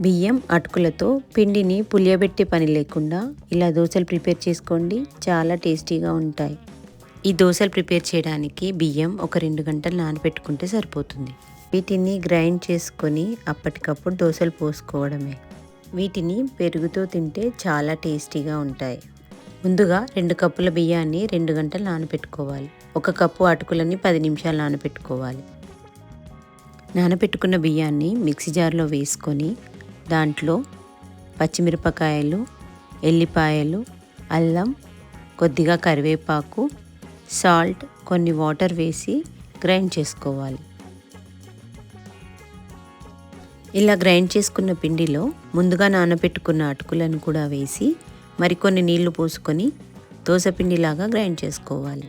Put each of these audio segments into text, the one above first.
బియ్యం అటుకులతో పిండిని పులియబెట్టే పని లేకుండా ఇలా దోశలు ప్రిపేర్ చేసుకోండి. చాలా టేస్టీగా ఉంటాయి. ఈ దోశలు ప్రిపేర్ చేయడానికి బియ్యం ఒక రెండు గంటలు నానబెట్టుకుంటే సరిపోతుంది. వీటిని గ్రైండ్ చేసుకొని అప్పటికప్పుడు దోశలు పోసుకోవడమే. వీటిని పెరుగుతో తింటే చాలా టేస్టీగా ఉంటాయి. ముందుగా రెండు కప్పుల బియ్యాన్ని రెండు గంటలు నానబెట్టుకోవాలి. ఒక కప్పు అటుకులని పది నిమిషాలు నానబెట్టుకోవాలి. నానబెట్టుకున్న బియ్యాన్ని మిక్సీ జార్లో వేసుకొని దాంట్లో పచ్చిమిరపకాయలు ఎల్లిపాయలు అల్లం కొద్దిగా కరివేపాకు సాల్ట్ కొన్ని వాటర్ వేసి గ్రైండ్ చేసుకోవాలి. ఇలా గ్రైండ్ చేసుకున్న పిండిలో ముందుగా నానబెట్టుకున్న అటుకులను కూడా వేసి మరికొన్ని నీళ్ళు పోసుకొని దోసపిండిలాగా గ్రైండ్ చేసుకోవాలి.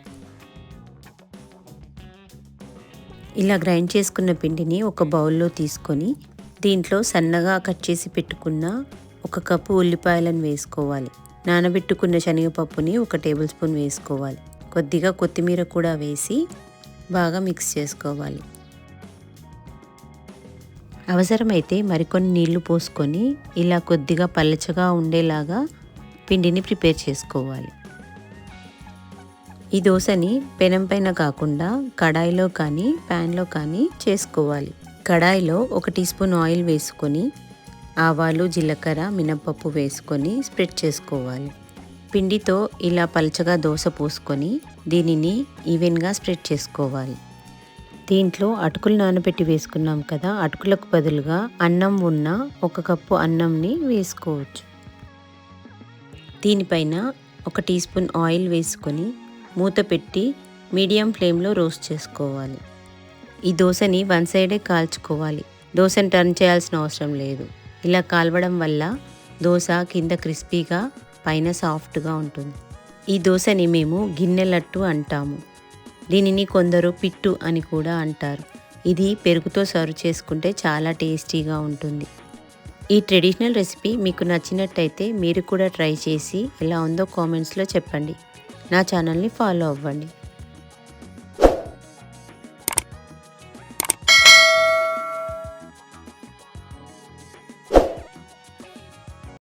ఇలా గ్రైండ్ చేసుకున్న పిండిని ఒక బౌల్లో తీసుకొని దీంట్లో సన్నగా కట్ చేసి పెట్టుకున్న ఒక కప్పు ఉల్లిపాయలను వేసుకోవాలి. నానబెట్టుకున్న శనగపప్పుని ఒక టేబుల్ స్పూన్ వేసుకోవాలి. కొద్దిగా కొత్తిమీర కూడా వేసి బాగా మిక్స్ చేసుకోవాలి. అవసరమైతే మరికొన్ని నీళ్ళు పోసుకొని ఇలా కొద్దిగా పల్లచగా ఉండేలాగా పిండిని ప్రిపేర్ చేసుకోవాలి. ఈ దోశని పెనం పైన కాకుండా కడాయిలో కానీ ప్యాన్లో కానీ చేసుకోవాలి. కడాయిలో ఒక టీ స్పూన్ ఆయిల్ వేసుకొని ఆవాలు జీలకర్ర మినపప్పు వేసుకొని స్ప్రెడ్ చేసుకోవాలి. పిండితో ఇలా పలచగా దోశ పోసుకొని దీనిని ఈవెన్గా స్ప్రెడ్ చేసుకోవాలి. దీంట్లో అటుకులు నానబెట్టి వేసుకున్నాం కదా అటుకులకు బదులుగా అన్నం ఉన్న ఒక కప్పు అన్నంని వేసుకోవచ్చు. దీనిపైన ఒక టీ స్పూన్ ఆయిల్ వేసుకొని మూత పెట్టి మీడియం ఫ్లేమ్లో రోస్ట్ చేసుకోవాలి. ఈ దోశని వన్ సైడే కాల్చుకోవాలి. దోశని టర్న్ చేయాల్సిన అవసరం లేదు. ఇలా కాలవడం వల్ల దోశ కింద క్రిస్పీగా పైన సాఫ్ట్గా ఉంటుంది. ఈ దోశని మేము గిన్నెలట్టు అంటాము. దీనిని కొందరు పిట్టు అని కూడా అంటారు. ఇది పెరుగుతో సర్వ్ చేసుకుంటే చాలా టేస్టీగా ఉంటుంది. ఈ ట్రెడిషనల్ రెసిపీ మీకు నచ్చినట్టయితే మీరు కూడా ట్రై చేసి ఎలా ఉందో కామెంట్స్లో చెప్పండి. నా ఛానల్ని ఫాలో అవ్వండి.